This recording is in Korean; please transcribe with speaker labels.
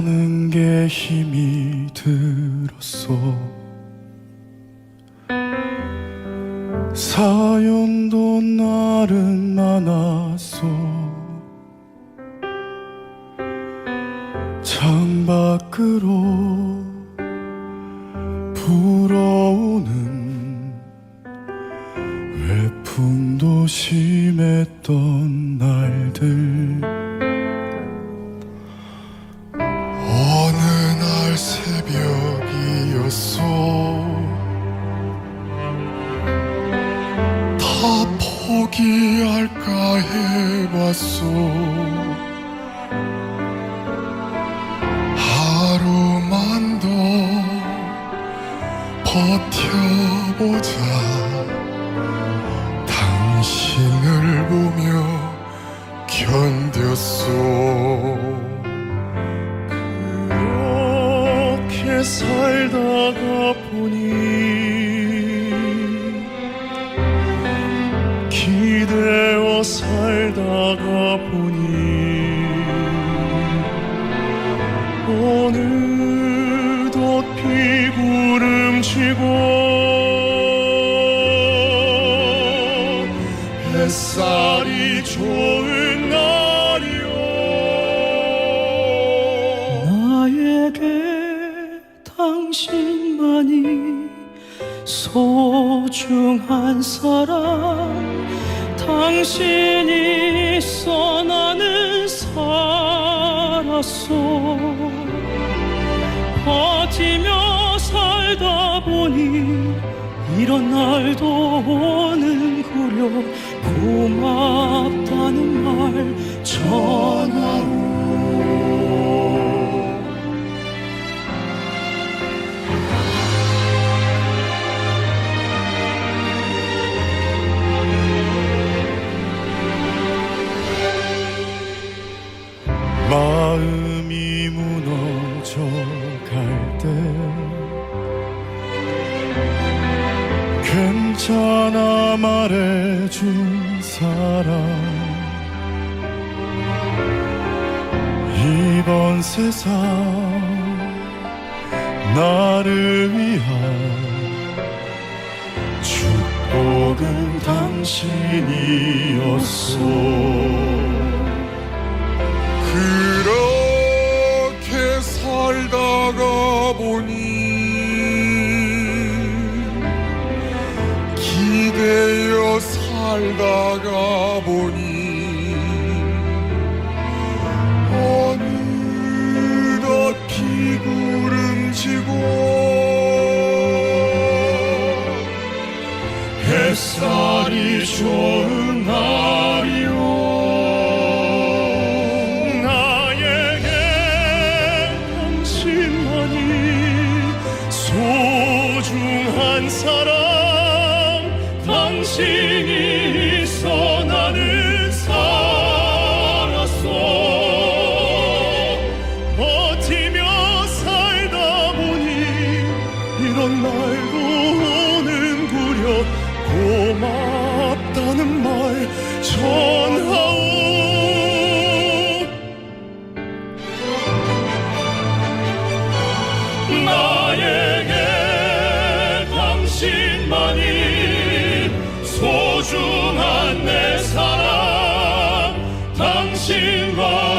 Speaker 1: 내게 힘이 들었어 사연도 나름 많았어 창밖으로 불어오는 외풍도 심했던
Speaker 2: 포기할까 해봤어 하루만 더 버텨보자. 당신을 보며 견뎠어
Speaker 3: 그렇게 살다가 보니 살다가 보니 어느덧 비구름지고 햇살이 좋은 날이요
Speaker 4: 나에게 당신만이 소중한 사람 당신이 있어 나는 살았어. 버티며 살다 보니 이런 날도 오는구려. 고맙다는 말 전하
Speaker 1: 갈때 괜찮아 말해준 사람. 이번 세상 나를 위한 축복은 당신이었어
Speaker 2: 보니 기대어 살다가 보니 어느덧 비구름지고
Speaker 3: 햇살이 져 한 사랑 당신이 있어 나는
Speaker 4: 살았어.
Speaker 3: 버티며 살다 보니 이런 날도 오는구려 고맙다는 말 전하오. 나에게 소중한 내
Speaker 4: 사랑
Speaker 3: 당신과